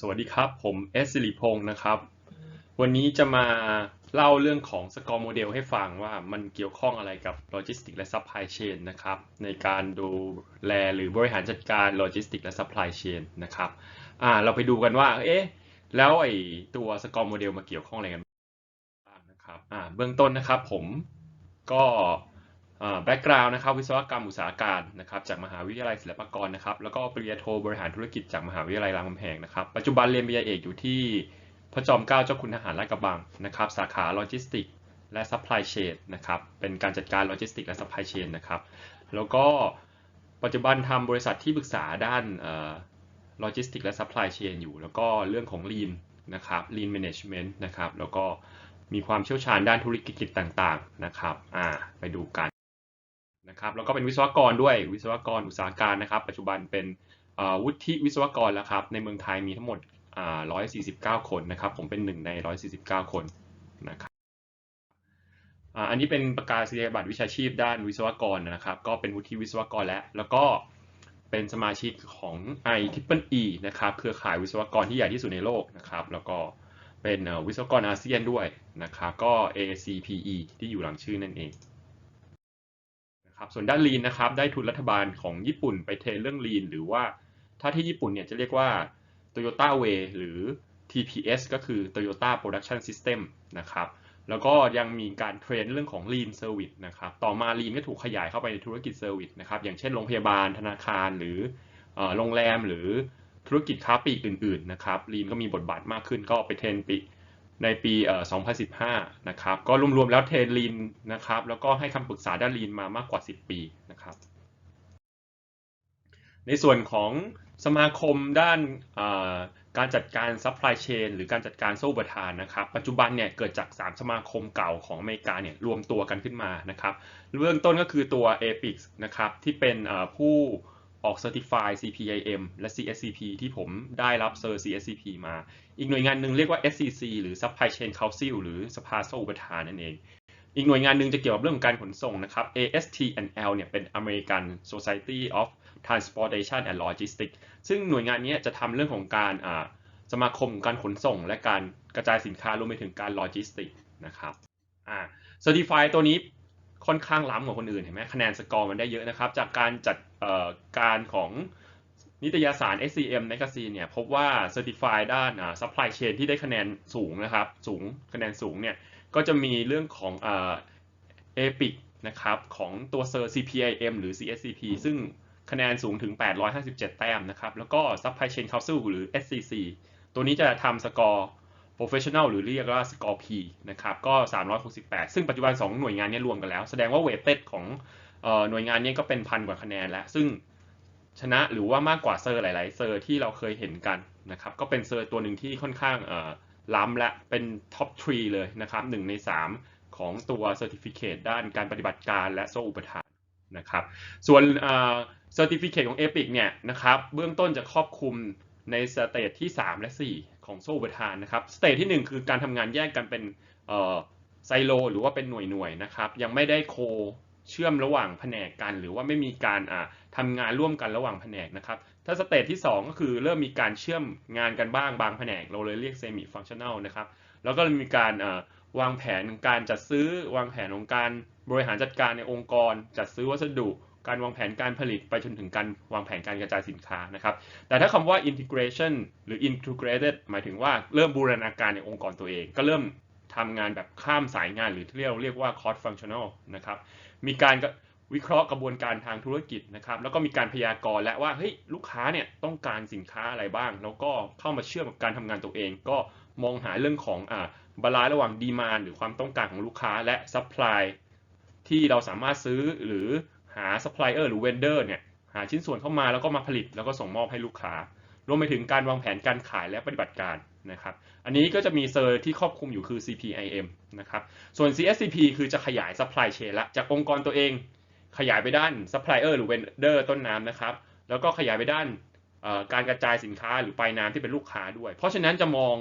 สวัสดีครับผมเอสสิริพงศ์นะครับ วันนี้จะมาเล่าเรื่องของสกอร์โมเดลให้ฟังว่ามันเกี่ยวข้องอะไรกับโลจิสติกและซัพพลายเชนนะครับในการดูแลหรือบริหารจัดการโลจิสติกและซัพพลายเชนนะครับอ่าเราไปดูกันว่าเอ๊ะแล้วไอ้ตัวสกอร์โมเดลมาเกี่ยวข้องอะไรกันบ้างนะครับอ่าเบื้องต้นนะครับผมก็ แบ็กกราวน์นะครับวิศวกรรมอุตสาหการนะครับจากมหาวิทยาลัยศิลปากรนะครับแล้วก็ปริญญาโทบริหารธุรกิจจากมหาวิทยาลัยรามคำแหงนะครับปัจจุบันเรียนปริญญาเอกอยู่ที่พระจอมเกล้าเจ้าคุณทหารลาดกระบังนะครับสาขาโลจิสติกและซัพพลายเชนนะครับเป็นการจัดการโลจิสติกและซัพพลายเชนนะครับแล้วก็ปัจจุบันทำบริษัทที่ปรึกษาด้านโลจิสติกและซัพพลายเชนอยู่ แล้วก็เรื่องของ Lean นะครับ Lean Management นะครับแล้วก็มีความเชี่ยวชาญด้านธุรกิจต่างๆนะครับอ่าไปดูกัน นะครับแล้วก็เป็นวิศวกรด้วยวิศวกรอุตสาหการนะครับ ปัจจุบันเป็นวุฒิวิศวกรแล้วครับในเมืองไทยมีทั้งหมด 149 คนนะครับ ผมเป็นหนึ่งใน 149 คนนะครับอันนี้เป็นประกาศนียบัตรวิชาชีพด้านวิศวกรนะครับ ก็เป็นวุฒิวิศวกรแล้ว แล้วก็เป็นสมาชิกของ i t r i p l e นะครับเครือข่ายวิศวกรที่ใหญ่ที่สุดในโลกนะครับ แล้วก็เป็นวิศวกรอาเซียนด้วยนะครับ ก็ ACPE ที่อยู่หลังชื่อนั่นเอง ครับส่วนด้านลีนนะครับได้ทุนรัฐบาลของญี่ปุ่นไปเทรนเรื่องลีนหรือว่าถ้าที่ญี่ปุ่นเนี่ยจะเรียกว่า Toyota Way หรือ TPS ก็คือ Toyota Production System นะครับแล้วก็ยังมีการเทรนเรื่องของ Lean Service นะครับต่อมา Lean ก็ถูกขยายเข้าไปในธุรกิจ Service นะครับอย่างเช่นโรงพยาบาลธนาคารหรือโรงแรมหรือธุรกิจค้าปลีกอื่นๆนะครับ Lean ก็มีบทบาทมากขึ้นก็ไปเทรนปี ในปี 2015 นะครับ ก็รวมๆแล้วเทรน Lean นะครับ แล้วก็ให้คำปรึกษาด้าน Lean มามากกว่า 10 ปีนะครับ ในส่วนของสมาคมด้านการจัดการซัพพลายเชนหรือการจัดการโซ่ประทานนะครับ ปัจจุบันเนี่ยเกิดจาก 3 สมาคมเก่าของอเมริกาเนี่ยรวมตัวกันขึ้นมานะครับเบื้องต้นก็คือตัว APIX นะครับที่เป็นผู้ ออก Certify CPIM และ CSCP ที่ผมได้รับเซอร์ CSCP มา อีกหน่วยงานหนึ่งเรียกว่า SCC หรือ Supply Chain Council หรือสภาโซ่ประทานนั่นเอง อีกหน่วยงานหนึ่งจะเกี่ยวกับเรื่องการขนส่งนะครับ A.S.T.N.L. เนี่ยเป็น American Society of Transportation and Logistics ซึ่งหน่วยงานนี้จะทำเรื่องของการสมาคมการขนส่ง และการกระจายสินค้ารวมไปถึงการโลจิสติกนะครับอ่า Certify ตัวนี้ ค่อนข้างล้ำกว่าคนอื่นเห็นไหมคะแนนสกอร์มันได้เยอะนะครับ จากการจัดการของนิตยสาร SCM Magazine เนี่ยพบว่า Certify ด้าน Supply Chain ที่ได้คะแนนสูงนะครับ สูงคะแนนสูงเนี่ยก็จะมีเรื่องของ EPIC นะครับของตัวเซอร์ CPIM หรือ CSCP ซึ่งคะแนนสูงถึง 857 แต้มนะครับ แล้วก็ Supply Chain Council หรือ SCC ตัวนี้จะทำสกอร์ Professional หรือเรียกว่าสกอร์ P นะครับก็ 368 ซึ่งปัจจุบัน 2 หน่วยงานนี้รวมกันแล้ว แสดงว่าเวทเต็ดของหน่วยงานนี้ก็เป็นพันกว่าคะแนนแล้ว ซึ่งชนะหรือว่ามากกว่าเซอร์หลาย ๆ เซอร์ที่เราเคยเห็นกันนะครับก็เป็นเซอร์ตัวหนึ่งที่ค่อนข้างล้ำและเป็นท็อปทรีเลยนะครับ1ใน 3 ของตัว Certificate ด้านการปฏิบัติการและโซ่อุปทานนะครับส่วนเซอร์ติฟิเคตของ Epic เนี่ยนะครับเบื้องต้นจะครอบคลุมในสเตจที่ 3 และ 4 ของโซ่อุปทานนะครับสเตจที่ 1 คือการทำงานแยกกันเป็นไซโล หรือว่าเป็นหน่วยหน่วยนะครับ ยังไม่ได้โคเชื่อมระหว่างแผนกกัน หรือว่าไม่มีการทำงานร่วมกันระหว่างแผนกนะครับ ถ้าสเตจที่ 2 ก็คือเริ่มมีการเชื่อมงานกันบ้างบางแผนก เราเลยเรียกเซมิฟังชั่นแนลนะครับ แล้วก็มีการวางแผนการจัดซื้อ วางแผนของการบริหารจัดการในองค์กร จัดซื้อวัสดุการวางแผนการผลิตไปจนถึงการวางแผนการกระจายสินค้านะครับ แต่ถ้าคำว่า integration หรือ integrated หมายถึงว่าเริ่มบูรณาการในองค์กรตัวเอง ก็เริ่มทำงานแบบข้ามสายงานหรือที่เราเรียกว่า cross functional นะครับ มีการวิเคราะห์กระบวนการทางธุรกิจนะครับ แล้วก็มีการพยากรณ์และว่าเฮ้ยลูกค้าเนี่ยต้องการสินค้าอะไรบ้าง แล้วก็เข้ามาเชื่อมกับการทำงานตัวเอง ก็มองหาเรื่องของอ่าบาลานซ์ระหว่างดีมานหรือความต้องการของลูกค้าและซัพพลายที่เราสามารถซื้อหรือ หาซัพพลายเออร์หรือเวนเดอร์เนี่ยหาชิ้นส่วนเข้ามาแล้วก็มาผลิตแล้วก็ส่งมอบให้ลูกค้ารวมไปถึงการวางแผนการขายและปฏิบัติการนะครับ อันนี้ก็จะมีเซอร์ที่ครอบคลุมอยู่คือ CPIM นะครับ ส่วน CSCP คือจะขยาย supply chain ละจากองค์กรตัวเอง ขยายไปด้าน supplier หรือ vendor ต้นน้ำนะครับ แล้วก็ขยายไปด้านการกระจายสินค้าหรือปลายน้ำที่เป็นลูกค้าด้วย เพราะฉะนั้นจะมอง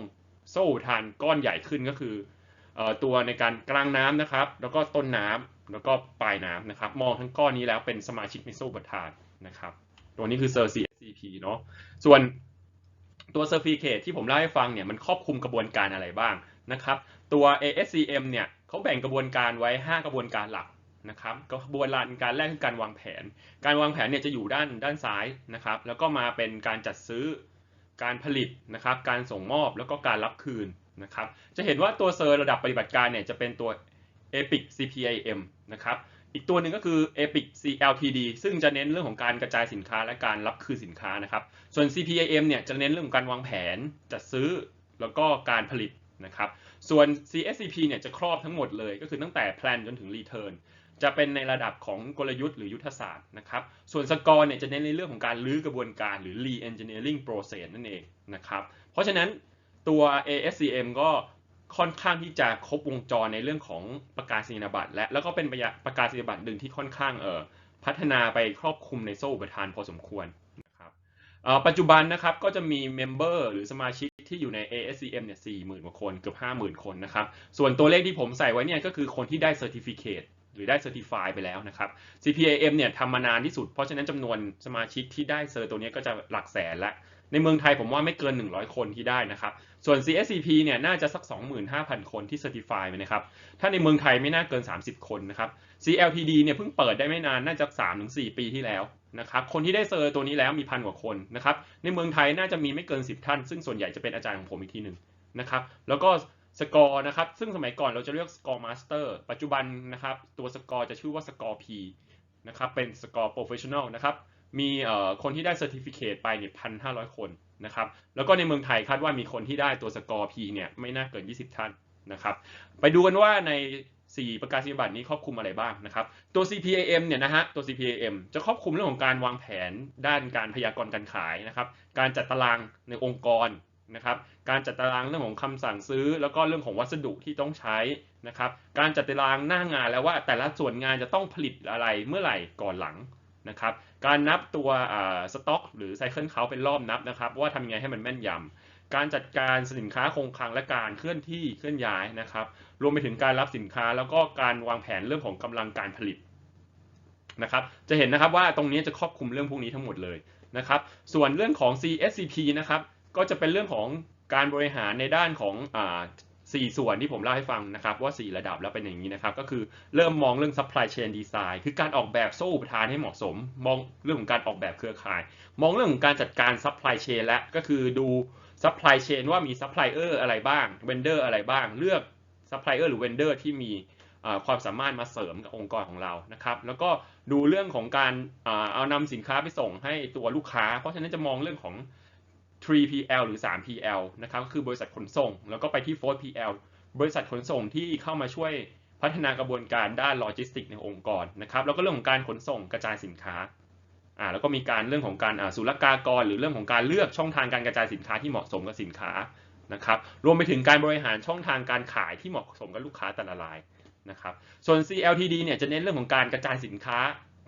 โซ่ทานก้อนใหญ่ขึ้นก็คือตัวในการกลางน้ำนะครับ แล้วก็ต้นน้ำ แล้วก็ปลายน้ำนะครับ มองทั้งก้อนนี้แล้วเป็นสมาชิกมิโซประทานนะครับ ตัวนี้คือเซอร์ CSCP เนาะส่วนตัว Certificate ที่ผมเล่าให้ฟังเนี่ยมันครอบคลุมกระบวนการอะไรบ้างนะครับ ตัว ASCM เนี่ยเขาแบ่งกระบวนการไว้ 5 กระบวนการหลักนะครับกระบวนการแรกคือการวางแผน การวางแผนเนี่ยจะอยู่ด้านด้านซ้ายนะครับ แล้วก็มาเป็นการจัดซื้อการผลิตนะครับ การส่งมอบแล้วก็การรับคืนนะครับ จะเห็นว่าตัวเซอร์ระดับปฏิบัติการเนี่ยจะเป็นตัว Epic CPIM นะครับ อีกตัวหนึ่งก็คือ Epic CLTD ซึ่งจะเน้นเรื่องของการกระจายสินค้าและการรับคืนสินค้านะครับ ส่วน CPIM เนี่ยจะเน้นเรื่องของการวางแผนจัดซื้อแล้วก็การผลิตนะครับ ส่วน CSCP เนี่ยจะครอบทั้งหมดเลยก็คือตั้งแต่ plan จนถึง return จะเป็นในระดับของกลยุทธ์หรือยุทธศาสตร์นะครับ ส่วนสกอร์เนี่ยจะเน้นในเรื่องของการลื้อกระบวนการหรือ re-engineering process นั่นเองนะครับ เพราะฉะนั้นตัว ASCM ก็ ค่อนข้างที่จะครบวงจรในเรื่องของประกาศนียบัตรและแล้วก็เป็นประกาศนียบัตรหนึ่งที่ค่อนข้างเอ่อพัฒนาไปครอบคลุมในโซ่อุปทานพอสมควรนะครับปัจจุบันนะครับก็จะมีเมมเบอร์หรือสมาชิกที่อยู่ใน ASCM เนี่ยสี่หมื่นกว่าคนเกือบห้าหมื่นคนนะครับ ส่วนตัวเลขที่ผมใส่ไว้เนี่ยก็คือคนที่ได้ Certificate หรือได้ Certify ไปแล้วนะครับ CPAM เนี่ยทำมานานที่สุด เพราะฉะนั้นจำนวนสมาชิกที่ได้เซอร์ตัวนี้ก็จะหลักแสนละ ในเมืองไทยผมว่าไม่เกิน 100 คนที่ได้นะครับส่วน CSCP เนี่ยน่าจะสัก 25,000 คนที่ Certify ไปนะครับ ถ้าในเมืองไทยไม่น่าเกิน 30 คนนะครับ CLTD เนี่ยเพิ่งเปิดได้ไม่นานน่าจะ 3-4 ปีที่แล้วนะครับ คนที่ได้เซอร์ตัวนี้แล้วมีพันกว่าคนนะครับ ในเมืองไทยน่าจะมีไม่เกิน 10 ท่าน ซึ่งส่วนใหญ่จะเป็นอาจารย์ของผมอีกทีหนึ่งนะครับ แล้วก็สกอร์นะครับ ซึ่งสมัยก่อนเราจะเรียกสกอร์มาสเตอร์ปัจจุบันนะครับ ตัวสกอร์จะชื่อว่าสกอร์ P นะครับ เป็นสกอร์โปรเฟชชั่นอลนะครับ มีคนที่ได้เซอร์ติฟิเคตไปเนี่ยพันห้าร้อยคน นะครับแล้วก็ในเมืองไทยคาดว่ามีคนที่ได้ตัวสกอร์ P เนี่ยไม่น่าเกิน 20 ท่านนะครับไปดูกันว่าใน 4 ประกาศนียบัตรนี้ครอบคลุมอะไรบ้างนะครับตัว CPAM เนี่ยนะฮะตัว CPAM จะครอบคลุมเรื่องของการวางแผนด้านการพยากรณ์การขายนะครับการจัดตารางในองค์กรนะครับการจัดตารางเรื่องของคำสั่งซื้อ แล้วก็เรื่องของวัสดุที่ต้องใช้นะครับการจัดตารางหน้างานแล้วว่าแต่ละส่วนงานจะต้องผลิตอะไรเมื่อไหร่ก่อนหลัง นะครับ การนับตัวสต็อก หรือไซเคิลเขาเป็นรอบนับนะครับ ว่าทำยังไงให้มันแม่นยำการจัดการสินค้าคงคลังและการเคลื่อนที่เคลื่อนย้ายนะครับ รวมไปถึงการรับสินค้าแล้วก็การวางแผนเรื่องของกำลังการผลิตนะครับ จะเห็นนะครับว่าตรงนี้จะครอบคลุมเรื่องพวกนี้ทั้งหมดเลยนะครับ ส่วนเรื่องของ CSCP นะครับ ก็จะเป็นเรื่องของการบริหารในด้านของ สี่ส่วนที่ผมเล่าให้ฟังนะครับว่า 4 ระดับแล้วเป็นอย่างนี้นะครับ ก็คือเริ่มมองเรื่อง supply chain design คือการออกแบบโซ่อุปทานให้เหมาะสม มองเรื่องของการออกแบบเครือข่าย มองเรื่องของการจัดการ supply chain และก็คือดู supply chain ว่ามี supplier อะไรบ้าง vendor อะไรบ้าง เลือก supplier หรือ vendor ที่มีความสามารถมาเสริมกับองค์กรของเรานะครับ แล้วก็ดูเรื่องของการเอานำสินค้าไปส่งให้ตัวลูกค้า เพราะฉะนั้นจะมองเรื่องของ 3PL หรือ 3PL นะครับก็คือบริษัทขนส่ง แล้วก็ไปที่ 4PL บริษัทขนส่งที่เข้ามาช่วยพัฒนากระบวนการด้านโลจิสติกในองค์กรนะครับแล้วก็เรื่องของการขนส่งกระจายสินค้าอ่าแล้วก็มีการเรื่องของการอ่าศุลกากร หรือเรื่องของการเลือกช่องทางการกระจายสินค้าที่เหมาะสมกับสินค้านะครับรวมไปถึงการบริหารช่องทางการขายที่เหมาะสมกับลูกค้าแต่ละรายนะครับส่วน CLTD เนี่ยจะเน้นเรื่องของการกระจายสินค้า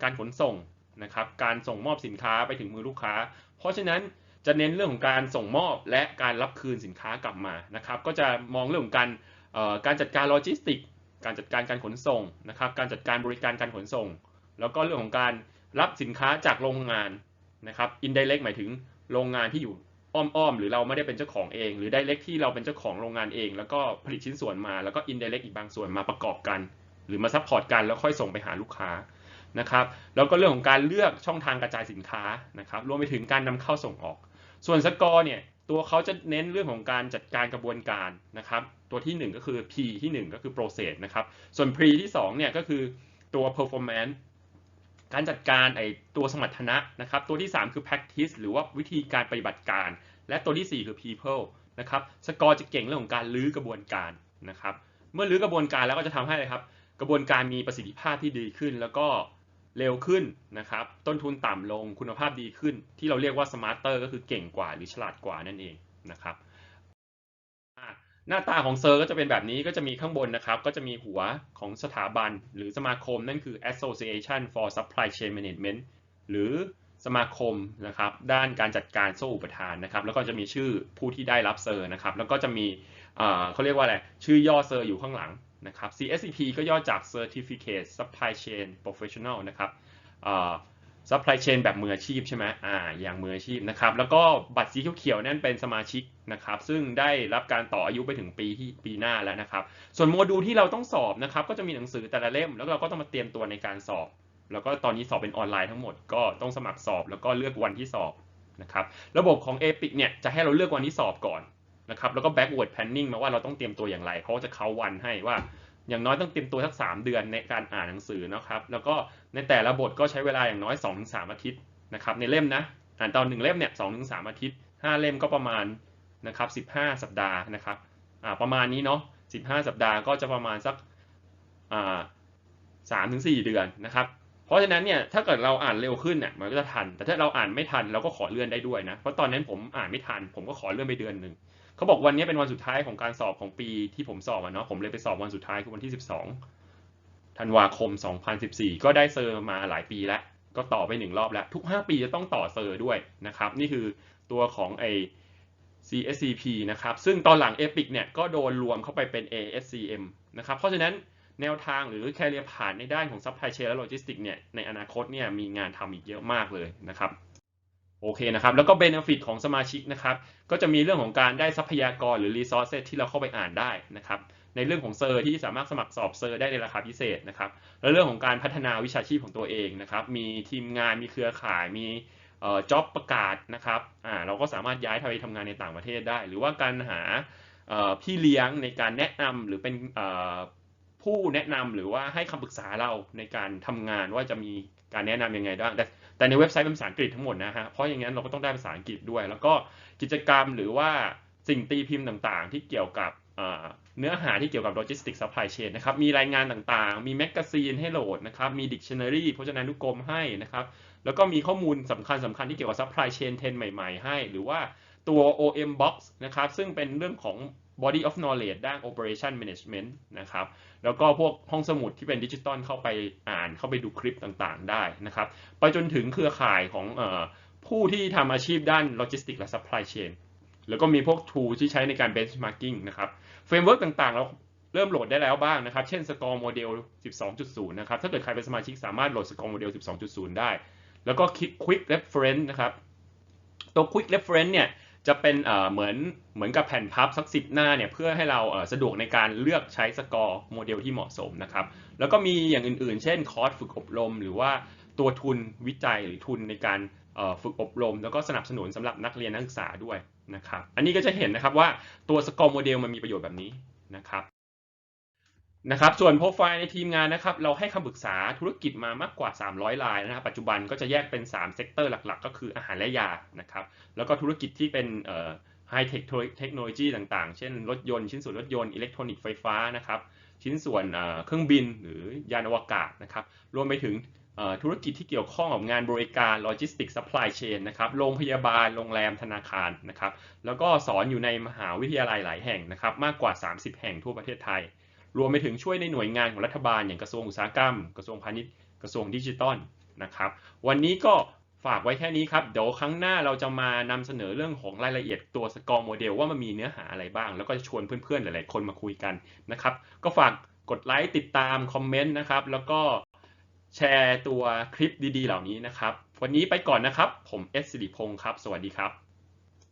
การขนส่งนะครับการส่งมอบสินค้าไปถึงมือลูกค้า เพราะฉะนั้น จะเน้นเรื่องของการส่งมอบและการรับคืนสินค้ากลับมานะครับ ก็จะมองเรื่องของการการจัดการโลจิสติก การจัดการการขนส่งนะครับ การจัดการบริการการขนส่ง แล้วก็เรื่องของการรับสินค้าจากโรงงานนะครับ indirect หมายถึงโรงงานที่อยู่อ้อมๆ หรือเราไม่ได้เป็นเจ้าของเอง หรือ direct ที่เราเป็นเจ้าของโรงงานเอง แล้วก็ผลิตชิ้นส่วนมาแล้วก็ indirect อีกบางส่วนมาประกอบกัน หรือมาซัพพอร์ตกันแล้วค่อยส่งไปหาลูกค้านะครับแล้วก็เรื่องของการเลือกช่องทางกระจายสินค้านะครับรวมไปถึงการนำเข้าส่งออก ส่วนสกอร์เนี่ยตัวเขาจะเน้นเรื่องของการจัดการกระบวนการนะครับตัวที่ 1 ก็คือ P ที่ 1 ก็คือ process นะครับส่วน P ที่2เนี่ยก็คือตัว performance การจัดการไอตัวสมรรถนะนะครับตัวที่ 3 คือ practice หรือว่าวิธีการปฏิบัติการ และตัวที่ 4 คือ people นะครับสกอร์จะเก่งเรื่องของการลื้อกระบวนการนะครับเมื่อลื้อกระบวนการแล้วก็จะทำให้ครับกระบวนการมีประสิทธิภาพที่ดีขึ้น แล้วก็ เร็วขึ้นนะครับ ต้นทุนต่ำลงคุณภาพดีขึ้น ที่เราเรียกว่าสมาร์ตเตอร์ก็คือเก่งกว่าหรือฉลาดกว่านั่นเองนะครับ หน้าตาของเซอร์ก็จะเป็นแบบนี้ก็จะมีข้างบนนะครับ ก็จะมีหัวของสถาบันหรือสมาคมนั่นคือ Association for Supply Chain Management หรือสมาคมนะครับด้านการจัดการโซ่อุปทานนะครับ แล้วก็จะมีชื่อผู้ที่ได้รับเซอร์นะครับ แล้วก็จะมีเขาเรียกว่าอะไรชื่อย่อเซอร์อยู่ข้างหลัง นะครับ CSCP ก็ย่อจาก Certificate Supply Chain Professional นะครับซัพพลายเชนแบบมืออาชีพใช่ไหมอ่า อย่างมืออาชีพนะครับ แล้วก็บัตรสีเขียวๆนั่นเป็นสมาชิกนะครับ ซึ่งได้รับการต่ออายุไปถึงปีที่ปีหน้าแล้วนะครับ ส่วนโมดูลที่เราต้องสอบนะครับ ก็จะมีหนังสือแต่ละเล่ม แล้วเราก็ต้องมาเตรียมตัวในการสอบ แล้วก็ตอนนี้สอบเป็นออนไลน์ทั้งหมด ก็ต้องสมัครสอบ แล้วก็เลือกวันที่สอบนะครับ ระบบของ Epic เนี่ยจะให้เราเลือกวันที่สอบก่อน นะครับแล้วก็ backward planning มาว่าเราต้องเตรียมตัวอย่างไรเขาจะเขาวันให้ว่า อย่างน้อยต้องเตรียมตัวสัก 3 เดือนในการอ่านหนังสือนะครับแล้วก็ในแต่ละบทก็ใช้เวลาอย่างน้อย 2-3 อาทิตย์นะครับในเล่มนะอ่านตอนหนึ่งเล่มเนี่ย2-3อาทิตย์5เล่มก็ประมาณนะครับ15สัปดาห์นะครับอ่าประมาณนี้เนาะ15สัปดาห์ก็จะประมาณสักอ่า3-4เดือนนะครับ เพราะฉะนั้นเนี่ยถ้าเกิดเราอ่านเร็วขึ้นเนี่ยมันก็จะทัน แต่ถ้าเราอ่านไม่ทันเราก็ขอเลื่อนได้ด้วยนะ เพราะตอนนั้นผมอ่านไม่ทัน ผมก็ขอเลื่อนไปเดือนหนึ่งเขาบอกวันนี้เป็นวันสุดท้ายของการสอบของปีที่ผมสอบอะเนาะผมเลยไปสอบวันสุดท้ายคือวันที่ 12ธันวาคม 2014 ก็ได้เซอร์มาหลายปีแล้ว ก็ต่อไปหนึ่งรอบแล้ว ทุก 5 ปีจะต้องต่อเซอร์ด้วยนะครับนี่คือตัวของไอ CSCP นะครับซึ่งตอนหลัง Epic เนี่ยก็โดนรวมเข้าไปเป็น ASCM นะครับเพราะฉะนั้น แนวทางหรือแคเรียผ่านในด้านของ Supply Chain และ Logistics เนี่ยในอนาคตเนี่ยมีงานทำอีกเยอะมากเลยนะครับโอเคนะครับ แล้วก็ benefit ของสมาชิกนะครับ ก็จะมีเรื่องของการได้ทรัพยากรหรือ resources ที่เราเข้าไปอ่านได้นะครับ ในเรื่องของเซอร์ที่สามารถสมัครสอบเซอร์ได้ในราคาพิเศษนะครับ และเรื่องของการพัฒนาวิชาชีพของตัวเองนะครับ มีทีมงาน มีเครือข่าย มีเอ่อ job ประกาศนะครับ อ่า เราก็สามารถย้ายไปทำงานในต่างประเทศได้ หรือว่าการหาเอ่อพี่เลี้ยงในการแนะนำหรือเป็นเอ่อ ผู้แนะนำหรือว่าให้คำปรึกษาเราในการทำงานว่าจะมีการแนะนำยังไงได้แต่แต่ในเว็บไซต์เป็นภาษาอังกฤษทั้งหมดนะฮะเพราะอย่างนั้นเราก็ต้องได้ภาษาอังกฤษด้วย แล้วก็กิจกรรมหรือว่าสิ่งตีพิมพ์ต่างๆ ที่เกี่ยวกับเนื้อหาที่เกี่ยวกับ logistics supply chain นะครับ มีรายงานต่างๆ มีแมกกาซีนให้โหลดนะครับ มี dictionary พจนานุกรมให้นะครับ แล้วก็มีข้อมูลสำคัญสำคัญที่เกี่ยวกับ supply chain trend ใหม่ๆ ให้ หรือว่า ตัว OM box นะครับ ซึ่งเป็นเรื่องของ body of knowledge ด้าน operation management นะครับ แล้วก็พวกห้องสมุดที่เป็นดิจิตอลเข้าไปอ่านเข้าไปดูคลิปต่างๆ ได้นะครับ ไปจนถึงเครือข่ายของออผู้ที่ทำอาชีพด้านโลจิสติกและ supply chain แล้วก็มีพวก tool ที่ใช้ในการ benchmarking นะครับเฟรมเวิร์กต่างๆ เราเริ่มโหลดได้แล้วบ้างนะครับ เช่น Score Model 12.0 นะครับ ถ้าเกิดใครเป็นสมาชิกสามารถโหลด Score Model 12.0 ได้ แล้วก็ Quick Reference นะครับ ตัว Quick Reference เนี่ย จะเป็นเหมือนเหมือนกับแผ่นพับสักสิบหน้าเนี่ยเพื่อให้เราสะดวกในการเลือกใช้สกอร์โมเดลที่เหมาะสมนะครับ แล้วก็มีอย่างอื่นๆ เช่นคอร์สฝึกอบรม หรือว่าตัวทุนวิจัยหรือทุนในการฝึกอบรม แล้วก็สนับสนุนสำหรับนักเรียนนักศึกษาด้วยนะครับ อันนี้ก็จะเห็นนะครับว่าตัวสกอร์โมเดลมันมีประโยชน์แบบนี้นะครับ นะครับส่วนโปรไฟล์ในทีมงานนะครับเราให้คำปรึกษาธุรกิจมามากกว่า 300 รายนะครับปัจจุบันก็จะแยกเป็น3เซกเตอร์หลักๆ ก็คืออาหารและยานะครับแล้วก็ธุรกิจที่เป็นไฮเทคเทคโนโลยีต่างๆ เช่นรถยนต์ชิ้นส่วนรถยนต์อิเล็กทรอนิกส์ไฟฟ้านะครับชิ้นส่วนเครื่องบินหรือยานอวกาศนะครับรวมไปถึงธุรกิจที่เกี่ยวข้องกับงานบริการโลจิสติกส์ซัพพลายเชนนะครับโรงพยาบาล โรงแรมธนาคารนะครับแล้วก็สอนอยู่ในมหาวิทยาลัยหลายแห่งนะครับมากกว่า 30 แห่งทั่วประเทศไทย รวมไปถึงช่วยในหน่วยงานของรัฐบาล อย่างกระทรวงอุตสาหกรรม กระทรวงพาณิชย์กระทรวงดิจิทัลนะครับวันนี้ก็ฝากไว้แค่นี้ครับ เดี๋ยวครั้งหน้าเราจะมานำเสนอเรื่องของรายละเอียดตัวสกอร์โมเดลว่ามันมีเนื้อหาอะไรบ้าง แล้วก็จะชวนเพื่อนๆ หลายๆ คนมาคุยกันนะครับ ก็ฝากกดไลค์ติดตามคอมเมนต์นะครับ แล้วก็แชร์ตัวคลิปดีๆ เหล่านี้นะครับ วันนี้ไปก่อนนะครับ ผมเอสสิริพงศ์ครับ สวัสดีครับ